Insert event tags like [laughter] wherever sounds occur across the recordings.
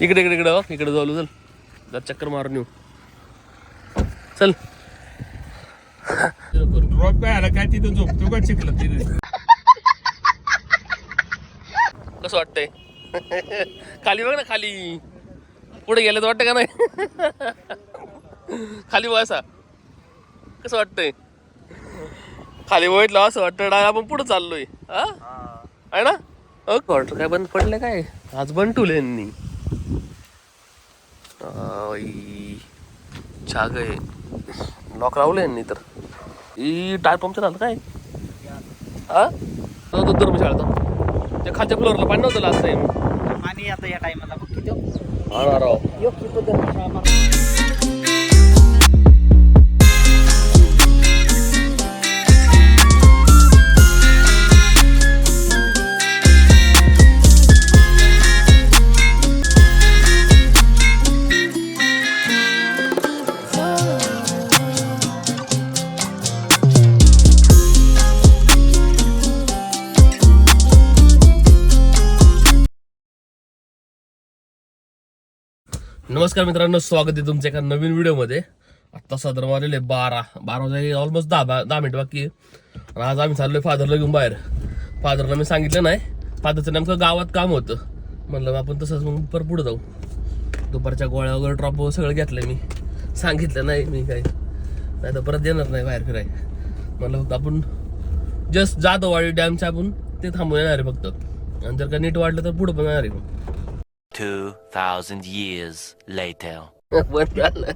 इकडे इकडे इकडे बघ इकडे जाऊ चल. चक्कर मारून येऊ. चल. ड्रॉप काय आला? काय तिथं झोपतो का चिखलं तिथे? कसं वाटतंय? खाली बघ ना खाली. पुढे गेलं तर वाटतं का नाही? खाली बसा कसं वाटतंय? खाली बघितलं असं वाटतं डाय आपण पुढे चाललोय. हा? आहे ना? अ काय बंद पडले काय? आज ठेवले यांनी. आई, छाग आहे. लॉक लावलं यांनी तर. ई टायर पंक्चर झालं काय? हा? तो धर्मशाळा त्या खालच्या फ्लोअरला पाणी नव्हतं लास्ट टाइम आणि आता या टायमाला बघ किती राव. नमस्कार मित्रांनो स्वागत आहे तुमच्या एका नवीन व्हिडिओमध्ये. आत्ता साधारण वाजलेले बारा बारा वाजे ऑलमोस्ट दहा बा- दहा मिनिट बाकी आणि आज आम्ही चाललोय फादरला घेऊन बाहेर. फादरला मी सांगितलं नाही फादरचं नेमकं गावात काम होतं. म्हणलं आपण तसंच मग पर पुढे जाऊ. दुपारच्या गोळ्या वगैरे ड्रॉप सगळं घेतलं मी. सांगितलं नाही मी काही. नाही तर परत येणार नाही बाहेर फिराय म्हणलं फक्त आपण जस्ट जाधववाडी डॅमच्या आपण ते थांबून येणार आहे फक्त. आणि जर का नीट वाढलं तर पुढं पण येणार आहे. 2,000 years later. [laughs] बंद झालं.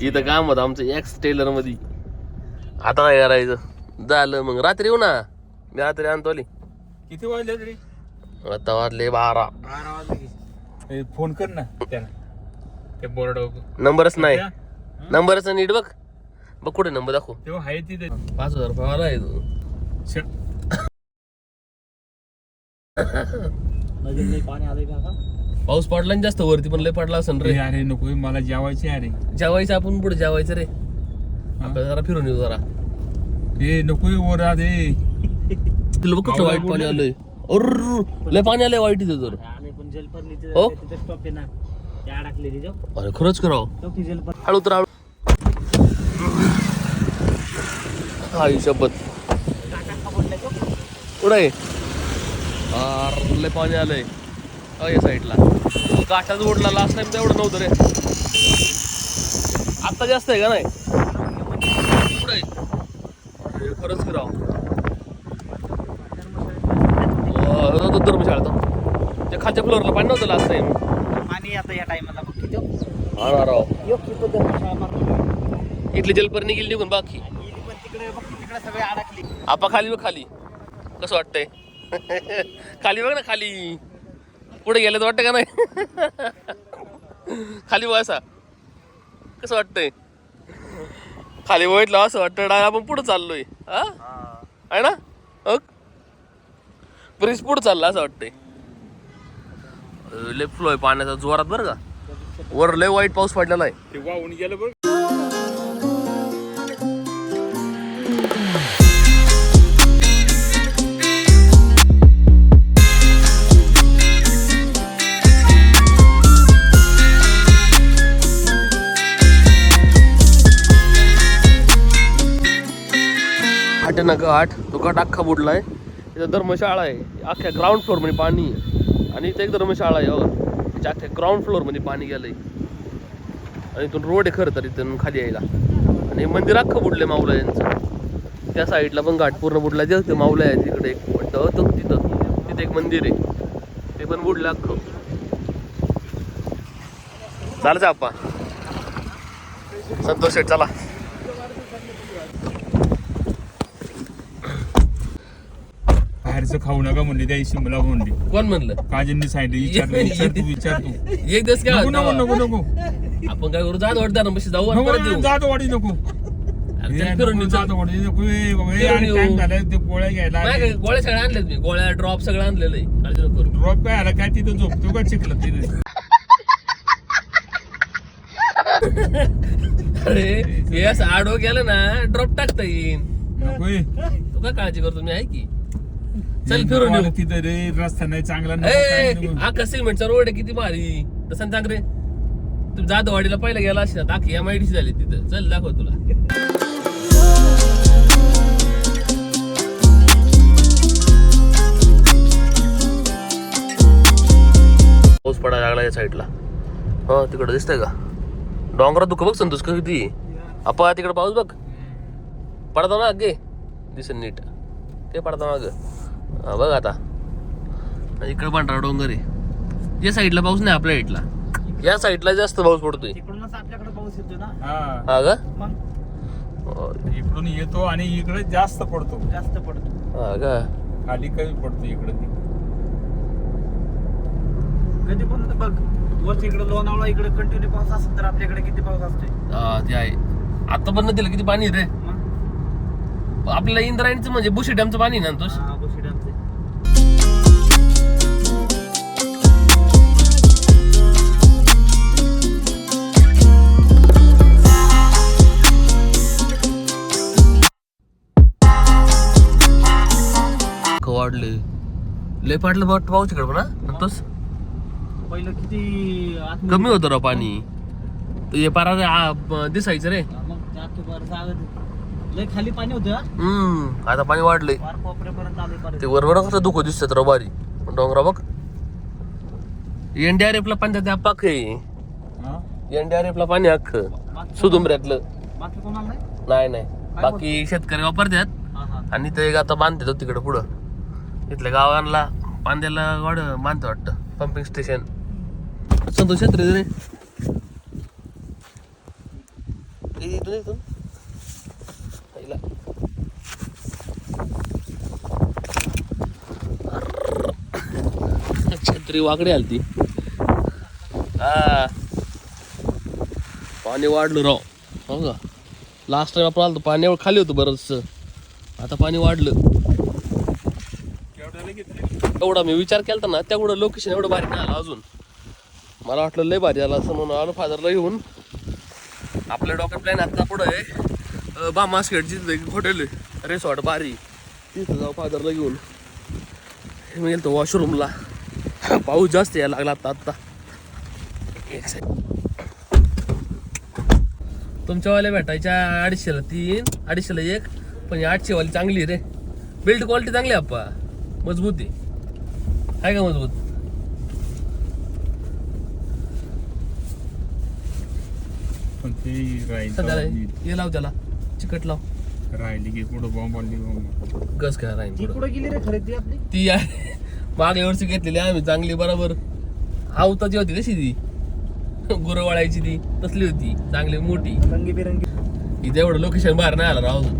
इथं काम होतं आमचं एक्स टेलरमध्ये आता काय करायचं? झालं मग. रात्री येऊ ना. मी रात्री आणतो आली. किती वाजले तरी? आता वाजले बारा. बारा वाजले फोन कर ना त्याला. त्या बोर्ड नंबरच नाही. नंबरच नीट बघ. बघ कुठे नंबर दाखव. तेव्हा आहे तिथे. पाच हजार रुपये मला आहे तो. [laughs] श- नदीत लई पाणी आलंय का आता? पाऊस पडला ना जास्त वरती पण लय पडला असेल रे. अरे नको मला जेवायचे अरे. जेवायचं आपण पुढे जेवायचं रे? आपल्याला जरा फिरून येऊ जरा. ए नको वर आधे तुला बघ कसं वाईट पाणी आलंय. अर लय पाणी आलंय वाईट इथं पण जलपरली हो? तिथे स्टॉप आहे ना. त्या अडकलेली जाऊ. अरे खरंच करावं. चौकी हळू तर हळू. आई शपथ. कुठं आहे? अरे, लय पाणी आलंय. अ, या साईडला. काठाच ओढला लास्ट टाइम तेवढं नव्हतं रे. आता जास्त आहे का नाही? खरंच कराव धर्मशाळा. त्या खालच्या फ्लोअरला पाणी नव्हतं लास्ट टाइम आणि आता या टायमाला हा राव. इथली जलपर्णी गेली निघून बाकी. तिकडे तिकडे सगळे अडकली. आपा खाली बघ खाली. कसं वाटतंय? खाली बघ ना खाली. पुढे गेले तर वाटतं का नाही? खाली बसा कसं वाटतंय? खाली बघितलं असं वाटतं डाय आपण पुढे चाललोय. हा? आहे ना? अग ब्रिज पुढे चालला असं वाटतंय. अं, लय फ्लो आहे पाण्याचा जोरात बरं का. वर लय वाईट पाऊस पडलेला आहे वाहून गेलं बरं. आठ ना आठ. तो गट अख्खा बुडलाय. इथं धर्मशाळा आहे. अख्ख्या ग्राउंड फ्लोअरमध्ये पाणी आहे. आणि इथं एक धर्मशाळा आहे बघा त्याच्या अख्ख्या ग्राउंड फ्लोअरमध्ये पाणी गेलंय. आणि इथून रोड आहे खरं तर इथून खाली यायला. आणि मंदिर अख्खं बुडलंय माऊला यांचं. त्या साईडला पण घाट पूर्ण बुडला. जे ते माऊला आहे तिकडे एक वाटतं होतं तिथं. तिथे एक मंदिर आहे. ते पण बुडलं अख्खं. चालायचं आप्पा. संतोष शेठ चला. बाहेरचं खाऊ नका म्हणली त्या मला म्हणली. कोण म्हणलं? काजींनी सांगितलं विचार विचार तू विचार तू. एक दिवस काय नको? नको नको नको. आपण काय करू? जात वाटतं ना जाऊ आणि परत नको येऊ. जातो वाडी नको. अरे चल फिरून नको येऊ, चल. जातो वाडी नको. ए, बाबा, ए, फिरून आणि येऊ. टाइम झालाय ते गोळ्या घ्यायला नाही काय, गोळ्या सगळ्या आणल्यात मी. गोळ्या ड्रॉप सगळं आणलेलं आहे. काळजी नको करू. ड्रॉप काय आला काय तिथं झोपतो का चिखलं तिथे? अरे हे असं आडवं गेलं ना ड्रॉप टाकता येईन. नको ए. तू काय काळजी करतो? मी आहे की? चल फिरून येऊ. तिथं रे रस्ता नाही चांगला नाही काय ए नाही. आका सिमेंटचा रोड आहे किती भारी. तसं सांग रे. तू जाधववाडीला पहिला गेला असेल ना आखी एम आय डी झाली तिथं. चल दाखव तुला. पाऊस पडायला लागला या साईडला. हा तिकडं दिसतंय का? डोंगरात दुःख बघ संतोष का किती. आपा तिकडे पाऊस बघ. पडतो ना अगे दिसेल नीट. ते पडतो ना अगं हा बघ आता. इकडे पांढरा डोंगर आहे. या साईडला पाऊस नाही आपल्या साईडला या साईडला जास्त पाऊस पडतोय. आपल्याकडे पाऊस येतो ना? हा. हा का? मग? इकडून येतो आणि इकडे जास्त पडतो. जास्त पडतो. हा का? खाली कमी पडतो इकडे. कधी पण बघ वरती इकडे लोणावळा इकडे कंटिन्यू पाऊस असेल तर आपल्याकडे किती पाऊस असतोय? हा ते आहे. आता पण नदीला किती पाणी आहे रे? मग? आपल्याला इंद्रायणीचं म्हणजे बुशी डॅमचं पाणी आहे ना तोच हा, वाढले. लय पाडलं बघ पाऊस तिकडे पण हा तोच पहिलं किती कमी होतं राव पाणी. ते पारा आ, दिसायचं रे. हा, मग त्या आजूबाजूला जागा दे. लय खाली पाणी होतं हा. हम्म आता पाणी वाढलंय. कोपऱ्यापर्यंत ते वरवर कसं दुःख दिसतात राव बारी डोंगरा बघ. एनडीआरएफ ला पाणी त्या पाक आहे. हा? ला पाणी अख्खं. बाकी कोणाला नाही? नाही नाही. बाकी शेतकरी वापरतात. हा हा. आणि ते एक आता बांधतात तिकडे पुढं. इथल्या गावांना पांद्याला वाढ बांधतं वाटतं. पंपिंग स्टेशन संतोष छत्री रे. इथून इथून. छत्री वाकडी आलती. हा. पाणी वाढलं राव. हो का? लास्ट टाइम आपण आलो पाणी खाली होतं बरंचसं. आता पाणी वाढलं. एवढा मी विचार केला ना तेवढं लोकेशन एवढं भारी नाही आलं अजून. मला वाटलं लय भारी आलं असं म्हणून आलो फादरला घेऊन. आपल्या डॉक्टर प्लॅन आता पुढं आहे. बामा स्केटची एक हॉटेल आहे रेसॉर्ट बारी. तिथं जाऊ फादरला घेऊन. मी गेलो वॉशरूमला पाऊस जास्त यायला लागला आता आत्ता तुमच्यावाल्या भेटायच्या अडीचशेला तीन अडीचशेला एक पण आठशेवाली चांगली आहे रे. बिल्ड क्वालिटी चांगली आहे मजबूत आहे. आहे का मजबूत? पण ते सध्या राहील ये लाव त्याला. चिकट लाव. राहिली की पुढं बॉम्ब आणली बॉम्ब गस काय राहील पुढं. कुठे गेली रे खरेदी आपली? ती आहे. मागल्या वर्षी घेतलेली आम्ही चांगली बरोबर. हावताची होती कशी ती? गुरवाळायची ती. तसली होती चांगली मोठी. रंगीबिरंगी. इथे एवढं लोकेशन बाहेर नाही आलं राव अजून.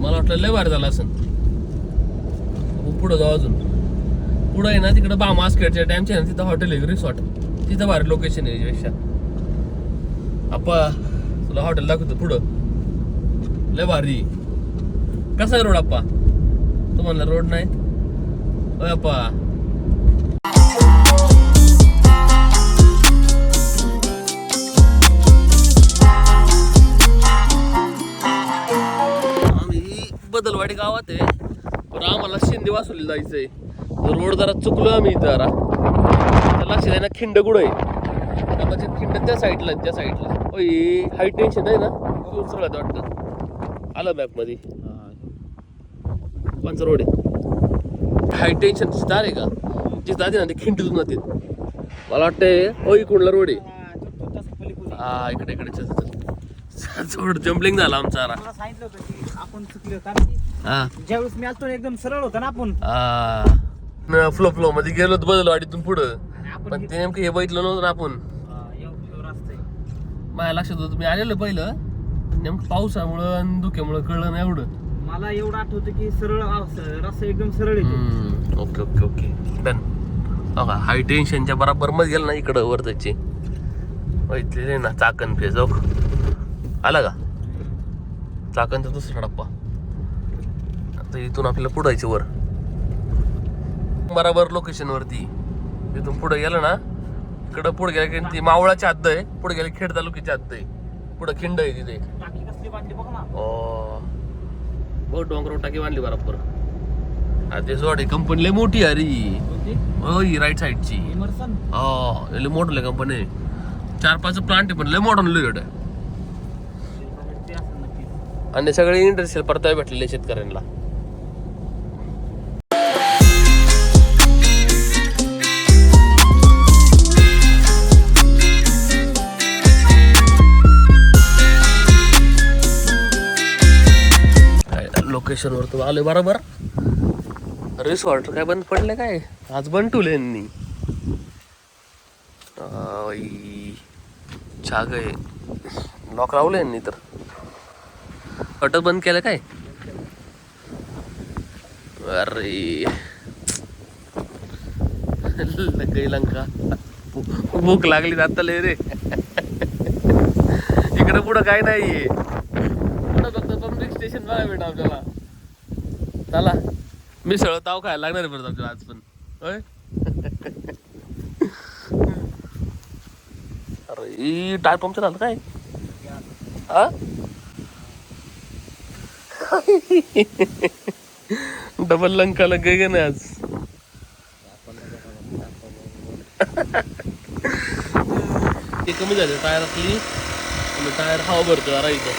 मला वाटलं लय बाहेर झालं असं पुढं जाऊ अजून. पुढं आहे ना तिकडं बामा डॅमच्या आहे ना तिथं हॉटेल आहे रिसॉर्ट तिथं भारी लोकेशन आहे याच्यापेक्षा. आपा तुला हॉटेल दाखवतो पुढं. लय भारी. कसा आहे रोड आप्पा तो म्हणला रोड नाही? अय अप्पा आम्ही बदलवाडी गावात आहे. शिंदे वासुली जायचंय. तर रोड जरा चुकलो आम्ही जरा. तर लक्षात आहे ना खिंड कुठं आहे? कदाचित खिंड त्या साईडला त्या साईडला. होय हाय टेन्शन आहे ना? तू सगळ्यात वाटतं. आलं मॅपमध्ये. कोणचा रोड आहे? हाय टेन्शन स्टार आहे का? जिथं जाते ना ते खिंडीतून जाते. मला वाटतंय होय कुठला रोड आहे? हा इकडे इकडे चल चल थोडं [laughs] जम्पलिंग झालं आमचा जरा. मला सांगितलं होतं की आपण चुकलो हा. ज्यावेळेस मी आलतो ना, एकदम सरळ होतं ना आपण. फ्लो फ्लो मध्ये गेलो होतो बदलवाडीतून पुढं. पण ते नेमकं हे बघितलं नव्हतं ना आपण. एवढं रस्ता आहे. माझ्या लक्षात होतं मी आलेलो पहिलं. नेमकं पावसामुळं आणि धुक्यामुळं कळलं नाही एवढं. मला एवढं आठवतं की सरळ रस्ता एकदम सरळ येतो. हम्म, ओके ओके ओके. डन हो का हाय टेन्शनच्या बराबरमध्ये गेलं ना इकडं वर त्याची ना चाकण फेज हो आला का? चाकणचा दुसरा डप्पा आता इथून आपल्याला पुढायचे वर. बराबर लोकेशन वरती. इथून पुढे गेलं ना इकडं पुढे गेलं की ती मावळाची हद्द आहे. पुढे गेलं खेड तालुक्याची हद्द आहे. पुढे खिंड आहे तिथे. बहुत डोंगर टाकी बांधली बरोबर. हा, ते सोड कंपनी लय मोठी आहे अरे हो. ही राईट साईडची हो लय मोठं कंपनी चार पाच प्लांट आहे पण लय मोठं लय आणि सगळे इंडस्ट्रियल परतावे भेटलेले शेतकऱ्यांना. लोकेशन वर तू आलोय. बरोबर? रिसॉर्ट काय बंद पडले काय? आज बंद ठेवले यांनी. छाग आहे. लॉक लावले यांनी तर. अटक बंद केलं काय? अरे. लगई लंका. भूक लागली आता लय रे. इकडे पुढं काय नाहीये. पुढं फक्त पब्लिक स्टेशन बघा भेट आपल्याला चला. मिसळ ताव खायला लागणार आहे परत आपल्याला आज पण. होय? अरे टायर पंक्चर झालं काय? हा डबल लंका लग गई ना आज. ते कमी झाले टायर आपली. टायर हाव भरतो इथं.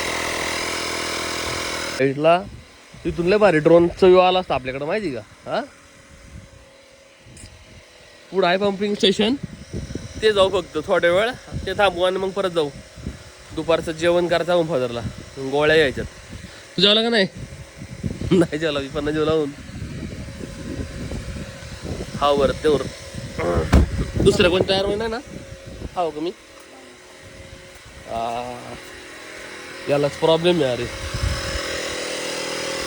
साईडला तिथून लय भारी ड्रोनचा व्यू आला असता आपल्याकडे माहिती का? हा? पुढं आहे पंपिंग स्टेशन ते जाऊ फक्त थोड्या वेळ ते थांबू आणि मग परत जाऊ. दुपारचं जेवण करायचं मग फादरला गोळ्या यायच्यात. तू जेवला का नाही? नाही जेवला मी पण जेवला होऊन हा बरं तेवर दुसऱ्या कोण तयार होईना ना? हाव का मी? यालाच प्रॉब्लेम आहे अरे.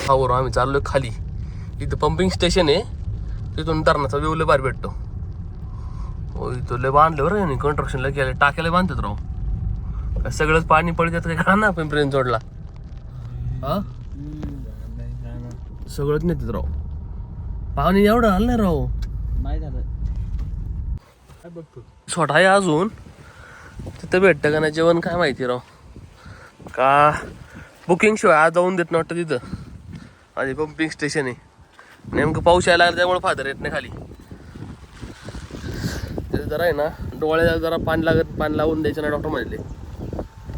हा आम्ही चाललो खाली. इथं पंपिंग स्टेशन आहे. तिथून धरणाचा व्यू लय भारी भेटतो. इथं लय बांधलं बरं यांनी कंस्ट्रक्शनला केलं टाक्याला बांधतात राव. सगळंच पाणी पडतात काय का ना पिंपरीन जोडला हा? सगळंच नेतात राव. पाणी एवढं आलं नाही राव. नाही झालं काय बघतो छोटा आहे अजून. तिथं भेटतं का नाही? जेवण काय माहिती राव. का? बुकिंग शिवाय आज जाऊन देत नव्हतं तिथं. आणि पंपिंग स्टेशन आहे. नेमकं पाऊस यायला लागला त्यामुळे फादर येत नाही खाली. ते जरा आहे ना डोळ्याला जरा पाणी लागत पाणी लावून द्यायचं नाही डॉक्टर म्हणले.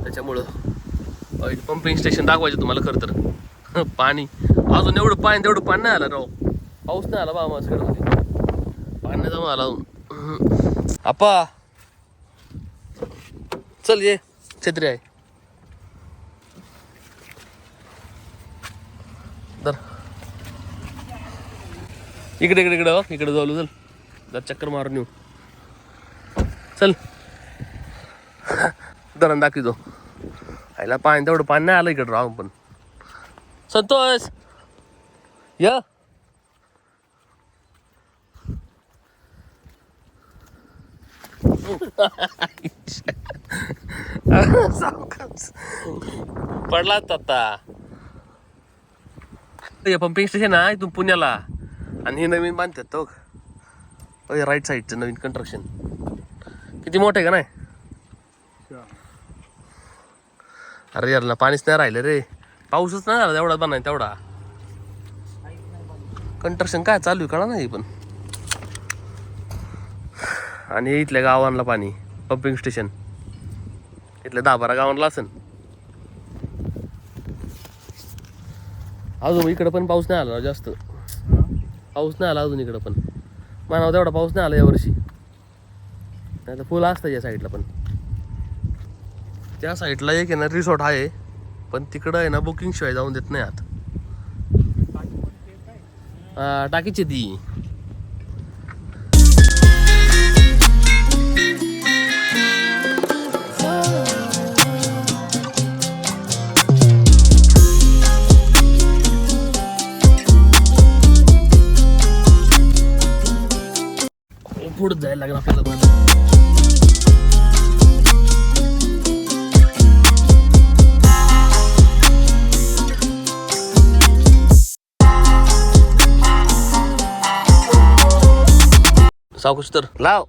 त्याच्यामुळं पंपिंग स्टेशन दाखवायचं तुम्हाला खरं तर. [laughs] पाणी. अजून एवढं पाणी तेवढं पाणी नाही आलं राव. पाऊस नाही आला बा माझ्याकडे. पाणी नाही जाऊन आला अजून. [clears throat] आपा. चल ये. छत्री आहे. इकडे इकडे इकडे हो, इकडे जाऊ चल. जा चक्कर मारून येऊ. चल. धरण दाखवतो. आईला पाणी तेवढं पाणी नाही आलं इकडे राहून पण. संतोष! या. पडला पडलाच आता पंपिंग स्टेशन आहे इथून पुण्याला. आणि हे नवीन बांधतात तो राईट साईडचं नवीन कन्स्ट्रक्शन किती मोठं आहे का नाही? अरे यार पाणीच नाही राहिलं रे. पाऊसच नाही झाला तेवढा बनाय तेवढा. कन्स्ट्रक्शन काय चालू आहे कळा नाही पण. आणि हे इथल्या गावांना पाणी पंपिंग स्टेशन इथल्या दहा बारा गावांना असेल अजून इकडं पण पाऊस नाही आला जास्त. पाऊस नाही आला अजून इकडं पण. मानाव तेवढा पाऊस नाही आला यावर्षी नाही तर फुलं असतं या साईडला पण. त्या साईडला एक आहे ना रिसॉर्ट आहे. पण तिकडं आहे ना बुकिंग शिवाय जाऊन देत नाही आत. टाकीची ती. पुढे जायला लागेल आपल्याला पण. सावकाश तर लाव